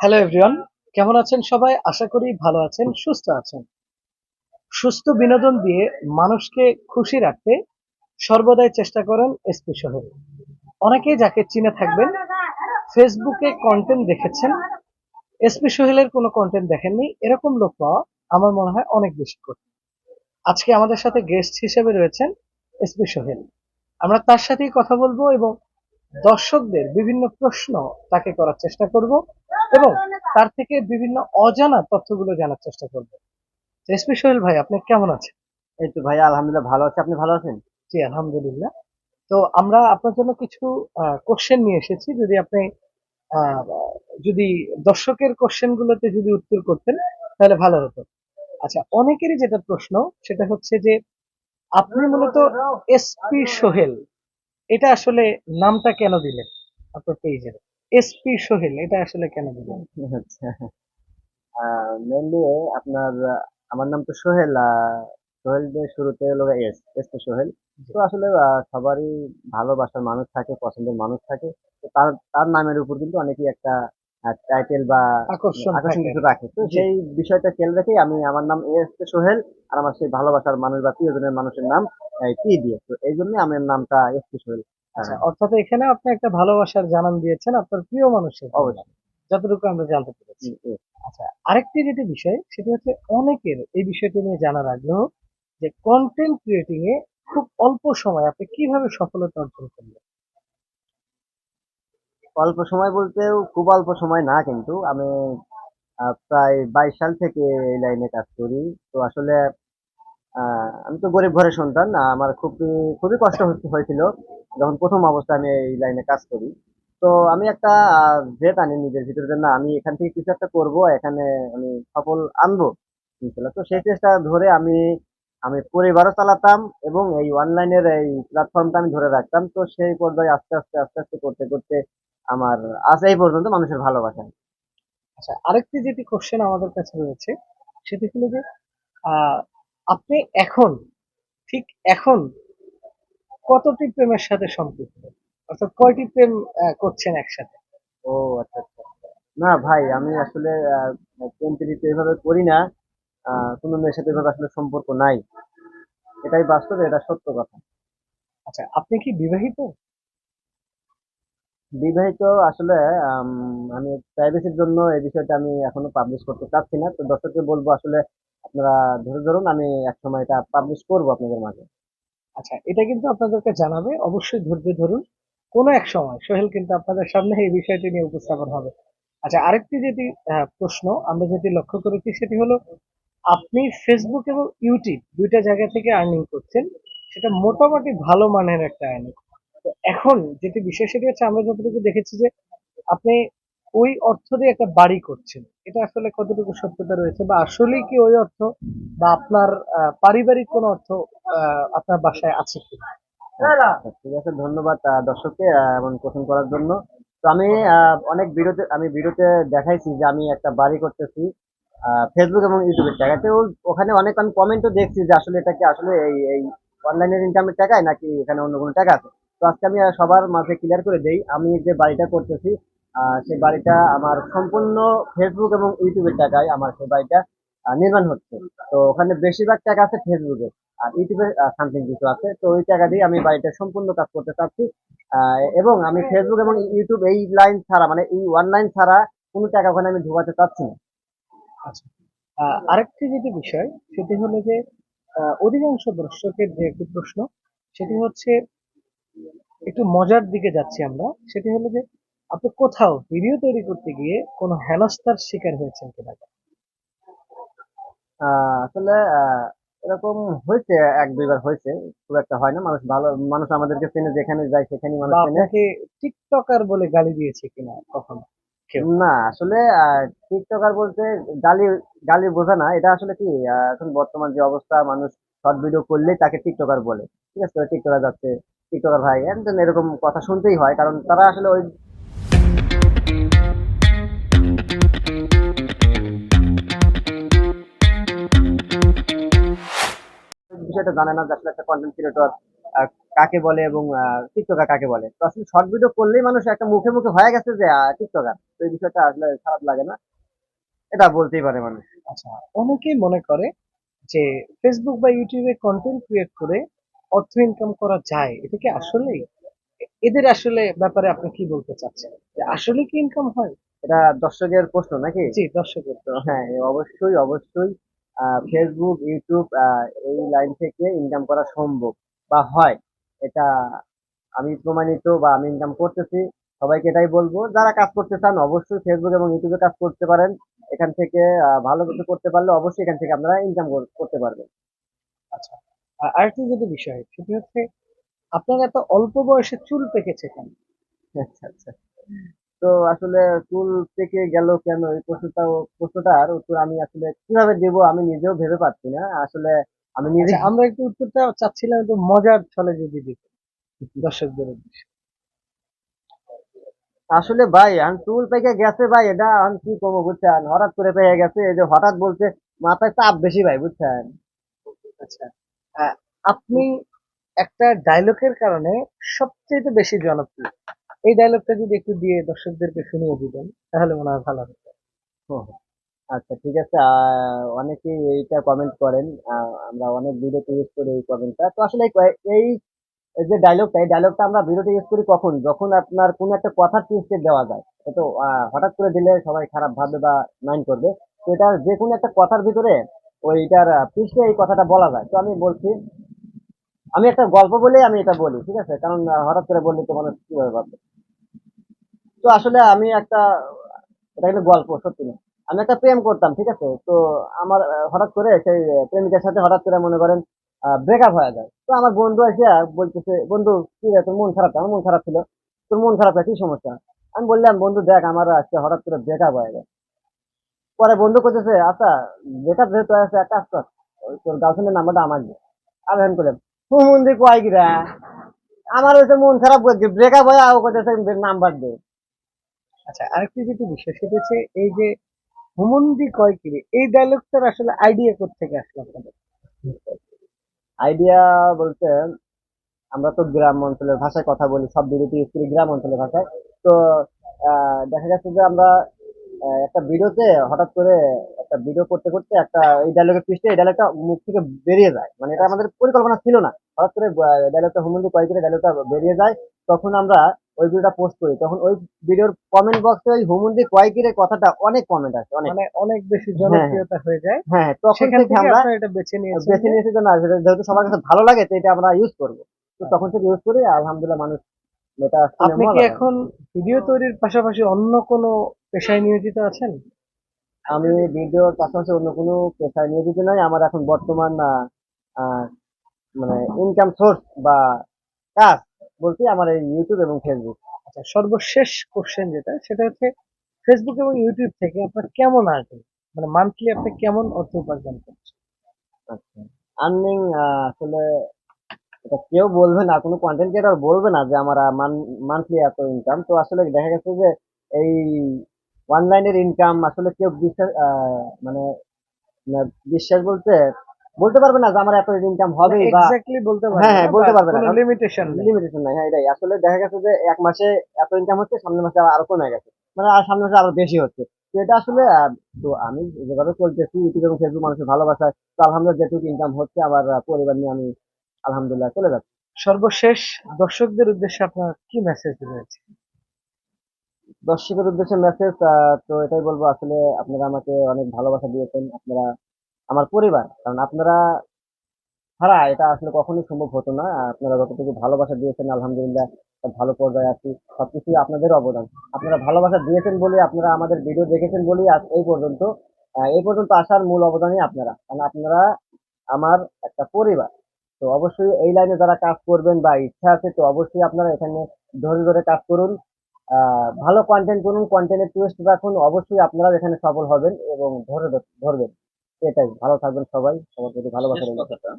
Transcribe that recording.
Hello everyone কেমন আছেন সবাই? আশা করি ভালো আছেন, সুস্থ আছেন। সুস্থ বিনোদন দিয়ে মানুষকে খুশি রাখতে সর্বদাই চেষ্টা করেন এসপি সোহেল অনেকেই যাকে চিনে থাকবেন ফেসবুকে কন্টেন্ট দেখেছেন এসপি সোহেলের কোনো কন্টেন্ট দেখেননি, এরকম লোক পাওয়া আমার মনে হয় অনেক বেশি কঠিন। আজকে আমাদের সাথে গেস্ট হিসেবে রয়েছেন এসপি সোহেল। আমরা তার সাথেই কথা বলব এবং দর্শকদের বিভিন্ন প্রশ্ন তাকে করার চেষ্টা করব। এবং তার থেকে বিভিন্ন অজানা তথ্যগুলো জানার চেষ্টা করব। এসপি সোহেল ভাই আপনি কেমন আছেন? এই তো ভাই আলহামদুলিল্লাহ ভালো আছে। আপনি ভালো আছেন? জি আলহামদুলিল্লাহ। তো আমরা আপনার জন্য কিছু কোশ্চেন নিয়ে এসেছি। যদি আপনি আহ, যদি দর্শকের কোশ্চেন গুলোতে যদি উত্তর করতেন তাহলে ভালো হতো। আচ্ছা অনেকেরই যেটা প্রশ্ন সেটা হচ্ছে যে আপনি মূলত এসপি সোহেল এটা আসলে নামটা কেন দিলেন আপনার পেজের এসপি সোহেল এটা আসলে কেন দিলেন আচ্ছা। মেনলি আপনার আমার নাম তো সোহেল সোহেল দিয়ে শুরুতে হলো এস এস তো সোহেল তো আসলে সবারই ভালোবাসার মানুষ থাকে পছন্দের মানুষ থাকে। তো তার তার নামের উপর কিন্তু অনেকেই একটা টাইটেল বা আকর্ষণ কিছু রাখে। তো সেই বিষয়টা খেয়াল রেখেই আমি আমার নাম এস কে সোহেল আর আমার সেই ভালোবাসার মানুষ বা প্রিয়জনের মানুষের নাম পি দিয়ে। তো এই জন্য আমার নামটা এস সোহেল আচ্ছা অর্থাৎ এখানে আপনি একটা ভালোবাসার জানান দিয়েছেন আপনার প্রিয় মানুষের। অবশ্যই। যতটুকু আমরা জানতে পেরেছি। আচ্ছা আরেকটি যেটি বিষয় সেটি হচ্ছে অনেকের এই বিষয়টি নিয়ে জানার আগ্রহ যে কন্টেন্ট ক্রিয়েটিং এ খুব অল্প সময় আপনি কীভাবে সফলতা অর্জন করলেন? অল্প সময় বলতেও খুব অল্প সময় না কিন্তু আমি প্রায় বাইশ সাল থেকে এই লাইনে কাজ করি। তো আসলে আহ, আমি তো গরিব ঘরের সন্তান আমার খুবই খুবই কষ্ট হয়েছিল। যখন প্রথম অবস্থায় আমি এই লাইনে কাজ করি, তো আমি একটা জেদ আনি নিজের ভিতরে যে, না, আমি এখান থেকে কিছু একটা করব, এখানে আমি সফল আনব। তো সেই চেষ্টা ধরে আমি আমি পরিবারও চালাতাম এবং এই অনলাইনের এই প্ল্যাটফর্মটা আমি ধরে রাখতাম। তো সেই পর্যায়ে আস্তে আস্তে আস্তে আস্তে করতে করতে আমার আজ এই পর্যন্ত মানুষের ভালোবাসা। আচ্ছা আরেকটি যেটি কোশ্চেন আমাদের কাছে রয়েছে, সেটি হলো যে আপনি এখন, ঠিক এখন কতটি প্রেমের সাথে সম্পৃক্ত? অর্থাৎ কয়টি প্রেম করছেন একসাথে? ও আচ্ছা আচ্ছা। না ভাই আমি আসলে প্রেম প্রীতি এভাবে করি না। কোনো মেয়ের সাথে এভাবে আসলে সম্পর্ক নাই। এটাই বাস্তব এটা সত্য কথা। আচ্ছা আপনি কি বিবাহিত? বিবাহিত আসলে আম, আমি প্রাইভেসির জন্য এই বিষয়টা আমি এখনও পাবলিশ করতে চাচ্ছি না। তো দর্শককে বলব আসলে আপনারা ধরে ধরুন আমি এক সময় এটা পাবলিশ করব আপনাদের মাঝে। আচ্ছা এটা কিন্তু আপনাদেরকে জানাবে। অবশ্যই ধৈর্য ধরুন। কোনো এক সময়, সোহেল কিন্তু আপনাদের সামনে এই বিষয়টি নিয়ে উপস্থাপন হবে। আচ্ছা আরেকটি যেটি প্রশ্ন আমরা যেটি লক্ষ্য করেছি সেটি হলো, আপনি ফেসবুক এবং ইউটিউব দুইটা জায়গা থেকে আর্নিং করছেন। সেটা মোটামুটি ভালো মানের একটা আর্নিং এখন যেটি বিষয় সেটি হচ্ছে, আমরা যতটুকু দেখেছি যে আপনি ওই অর্থ দিয়ে একটা বাড়ি করছেন। এটা আসলে কতটুকু সত্যতা রয়েছে বা আসলেই কি ওই অর্থ বা আপনার পারিবারিক কোনো অর্থ আপনার বাসায় আছে কি? আচ্ছা, ঠিক আছে ধন্যবাদ দর্শককে এমন কোশ্চেন করার জন্য। তো আমি অনেক ভিডিওতে আমি ভিডিওতে দেখাইছি যে আমি একটা বাড়ি করতেছি ফেসবুক এবং ইউটিউবের টাকাতে ওখানে অনেক আমি কমেন্টও দেখছি যে আসলে এটা কি আসলে এই এই অনলাইনের ইনকামের টাকায় নাকি এখানে অন্য কোনো টাকা আছে? তো আজকে আমি সবার মাঝে ক্লিয়ার করে দেই আমি যে বাড়িটা করতেছি সেই বাড়িটা আমার সম্পূর্ণ ফেসবুক এবং ইউটিউবের টাকায় আমার সেই বাড়িটা নির্মাণ হচ্ছে। তো ওখানে বেশিরভাগ টাকা আছে ফেসবুকে আর ইউটিউবে সামথিং কিছু আছে। তো ওই টাকা দিয়ে আমি বাড়িটা সম্পূর্ণ কাজ করতে চাচ্ছি। এবং আমি ফেসবুক এবং ইউটিউব এই লাইন ছাড়া মানে এই অনলাইন ছাড়া কোনো টাকা ওখানে আমি ঢোকাতে চাচ্ছি না। আচ্ছা। আরেকটি যেটি বিষয়, সেটি হলো যে অধিকাংশ দর্শকের যে একটি প্রশ্ন, সেটি হচ্ছে, একটু মজার দিকে যাচ্ছি আমরা। সেটি হলো যে আপনি কোথাও ভিডিও তৈরি করতে গিয়ে কোনো হেনস্থার শিকার হয়েছেন কিনা? আসলে এরকম হয়েছে এক দুইবার হয়েছে খুব একটা হয় না মানুষ ভালো মানুষ আমাদেরকে চেনে যেখানে যায় সেখানে মানুষ চেনে। টিকটকার বলে গালি দিয়েছে কিনা কখনো? না আসলে টিকটকার বলতে গালি গালি বোঝা না এটা আসলে কি এখন বর্তমান যে অবস্থা মানুষ শর্ট ভিডিও করলেই তাকে টিকটকার বলে। ঠিক আছে টিকটকার যাচ্ছে টিকটকার ভাই এরকম কথা শুনতেই হয় কারণ তারা আসলে ওই বিষয়টা জানে না যে আসলে একটা কন্টেন্ট ক্রিয়েটর কাকে বলে এবং টিকটকার কাকে বলে। তো আসলে শর্ট ভিডিও করলেই মানুষ একটা মুখে মুখে হয়ে গেছে যে টিকটকার তো এই বিষয়টা আসলে খারাপ লাগে না। এটা বলতেই পারে মানুষ। আচ্ছা অনেকেই মনে করে যে ফেসবুক বা ইউটিউবে কন্টেন্ট ক্রিয়েট করে অর্থ ইনকাম করা যায়। এটা কি আসলেই? এদের আসলে ব্যাপারে আপনি কি বলতে চাচ্ছেন? যে আসলে কি ইনকাম হয়? এটা দর্শকের প্রশ্ন নাকি? জি দর্শকের হ্যাঁ অবশ্যই অবশ্যই ফেসবুক ইউটিউব এই লাইন থেকে ইনকাম করা সম্ভব বা হয়। এটা আমি প্রমাণিত বা আমি ইনকাম করতেছি সবাইকে এটাই বলব। যারা কাজ করতে চান অবশ্যই ফেসবুক এবং ইউটিউবে কাজ করতে পারেন। এখান থেকে ভালো কিছু করতে পারলে অবশ্যই এখান থেকে আপনারা ইনকাম করতে পারবেন। আচ্ছা আর আরেকটি যেটি বিষয় সেটি হচ্ছে আপনার এত অল্প বয়সে চুল পেকেছে কেন? আচ্ছা আচ্ছা। তো আসলে চুল পেকে গেল কেন? এই প্রশ্নটা প্রশ্নটার উত্তর আমি আসলে কীভাবে দেব আমি নিজেও ভেবে পাচ্ছি না। আসলে আমি নিজে আচ্ছা, আমরা একটু উত্তরটা চাচ্ছিলাম একটু মজার ছলে যদি দিতে দর্শকদের উদ্দেশ্যে। আসলে ভাই আমি চুল পেকে গেছে ভাই এটা আমি কি করব বুঝছেন? হঠাৎ করে পেয়ে গেছে এই যে হঠাৎ বলতে মাথায় চাপ বেশি ভাই বুঝছেন? আচ্ছা। আপনি একটা ডায়লগের কারণে সবচেয়ে বেশি জনপ্রিয়। এই ডায়লগটা যদি একটু দিয়ে দর্শকদেরকে শুনিয়ে দিবেন তাহলে মনে হয় ভালো হতো। আচ্ছা ঠিক আছে। অনেকেই এইটা কমেন্ট করেন। আমরা অনেক ভিডিওতে ইউজ করি এই কমেন্টটা তো আসলে এই যে ডায়লগটা এই ডায়লগটা আমরা ভিডিওতে ইউজ করি কখন? যখন আপনার কোনো একটা কথা টুইস্টে দেওয়া যায়। তো হঠাৎ করে দিলে সবাই খারাপ ভাববে বা মাইন্ড করবে। তো এটা যে কোনো একটা কথার ভিতরে ওইটার পৃষ্ঠে এই কথাটা বলা যায়। তো আমি বলছি আমি একটা গল্প বলেই আমি এটা বলি, ঠিক আছে? কারণ হঠাৎ করে বললে তো মানুষ কীভাবে ভাববে? তো আসলে আমি একটা, এটা কিন্তু গল্প, সত্যি না। আমি একটা প্রেম করতাম, ঠিক আছে? তো আমার হঠাৎ করে সেই প্রেমিকার সাথে হঠাৎ করে মনে করেন ব্রেকআপ হয়ে যায়। তো আমার বন্ধু এসে বলতেছে, বন্ধু, কি রে, তোর মন খারাপ আমার মন খারাপ ছিল। তোর মন খারাপ কি সমস্যা? আমি বললাম, বন্ধু, দেখ, আমার আজকে হঠাৎ করে ব্রেকআপ হয়ে গেছে পরে বন্ধু করতেছে আচ্ছা ব্রেকআপ যেহেতু আছে এক কাজ কর, তোর গার্লফ্রেন্ডের নাম্বারটা আমার দে। আমি করলাম তুই মন দিয়ে কয় কিরা আমার হচ্ছে মন খারাপ করছে। ব্রেকআপ হয়ে আও করতেছে নাম্বার দে। আচ্ছা আরেকটি যেটি বিষয় সেটা হচ্ছে এই যে হুমন্দি কয় কিরে এই ডায়লগটার আসলে আইডিয়া থেকে আসলো আপনাদের? আইডিয়া বলতে আমরা তো গ্রাম অঞ্চলের ভাষায় কথা বলি সব করি গ্রাম অঞ্চলের ভাষায়। তো আহ, দেখা যাচ্ছে যে আমরা একটা ভিডিওতে হঠাৎ করে একটা ভিডিও করতে করতে একটা এই ডায়লগের পৃষ্ঠে এই ডায়লগটা মুখ থেকে বেরিয়ে যায়। মানে এটা আমাদের পরিকল্পনা ছিল না। হঠাৎ করে ডায়লগটা হুমন্দি কয়েকদিনে ডায়লগটা বেরিয়ে যায়। তখন আমরা ওই ভিডিওটা পোস্ট করি। তখন ওই ভিডিওর কমেন্ট বক্সে ওই হুমন্দি কয়েকিরের কথাটা অনেক কমেন্ট আছে অনেক। মানে অনেক বেশি জনপ্রিয়তা হয়ে যায়। হ্যাঁ হ্যাঁ, তখন থেকে আমরা এটা বেছে নিয়েছেন বেছে নিয়েছি যে না যেহেতু সবার কাছে ভালো লাগে তো এটা আমরা ইউজ করব। তো তখন থেকে ইউজ করি আলহামদুলিল্লাহ মানুষ এটা আপনি কি এখন ভিডিও তৈরির পাশাপাশি অন্য কোনো পেশায় নিয়োজিত আছেন? আমি ভিডিওর পাশাপাশি অন্য কোনো পেশায় নিয়োজিত নই। আমার এখন বর্তমান মানে ইনকাম সোর্স বা কাজ বলতে আমার এই ইউটিউব এবং ফেসবুক আচ্ছা সর্বশেষ কোশ্চেন যেটা সেটা হচ্ছে ফেসবুক এবং ইউটিউব থেকে আপনার কেমন আর্নিং? মানে মান্থলি আপনি কেমন অর্থ উপার্জন করছেন? আচ্ছা আর্নিং আসলে এটা কেউ বলবে না কোনো কন্টেন্ট ক্রিয়েটর বলবে না যে আমার মান্থলি এত ইনকাম তো আসলে দেখা গেছে যে এই অনলাইনের ইনকাম আসলে কেউ বিশ্বাস মানে বিশ্বাস বলতে বলতে পারবে না যে আমার এত ইনকাম হবে বা এক্স্যাক্টলি বলতে পারবেন হ্যাঁ, হ্যাঁ, বলতে পারবে না। লিমিটেশন লিমিটেশন নাই। হ্যাঁ এটাই। আসলে দেখা গেছে যে এক মাসে এত ইনকাম হচ্ছে সামনের মাসে আরও কমে গেছে। মানে আর সামনের মাসে আরও বেশি হচ্ছে। তো এটা আসলে তো আমি যেভাবে চলতেছি ইউটিউব এবং ফেসবুক মানুষের ভালোবাসা তো আলহামদুলিল্লাহ যেটুকু ইনকাম হচ্ছে আমার পরিবার নিয়ে আমি আলহামদুলিল্লাহ চলে যাচ্ছি। সর্বশেষ দর্শকদের উদ্দেশ্যে আপনার কি মেসেজ রয়েছে? দর্শকের উদ্দেশ্যে মেসেজ তো এটাই বলব, আসলে আপনারা আমাকে অনেক ভালোবাসা দিয়েছেন, আপনারা আমার পরিবার, কারণ আপনারা ছাড়া এটা আসলে কখনোই সম্ভব হতো না আপনারা যতটুকু ভালোবাসা দিয়েছেন, আলহামদুলিল্লাহ ভালো পর্যায়ে আছি, সবকিছুই আপনাদের অবদান। আপনারা ভালোবাসা দিয়েছেন বলে আপনারা আমাদের ভিডিও দেখেছেন বলেই এই পর্যন্ত এই পর্যন্ত আসার মূল অবদানই আপনারা, কারণ আপনারা আমার একটা পরিবার। তো অবশ্যই এই লাইনে যারা কাজ করবেন বা ইচ্ছা আছে, তো অবশ্যই আপনারা এখানে ধরে ধরে কাজ করুন। ভালো কন্টেন্ট করুন কন্টেন্টের টুয়েস্ট রাখুন অবশ্যই আপনারা এখানে সফল হবেন এবং ধরে ধরবেন। এটাই ভালো থাকবেন সবাই সবার প্রতি ভালোবাসা কথাটা।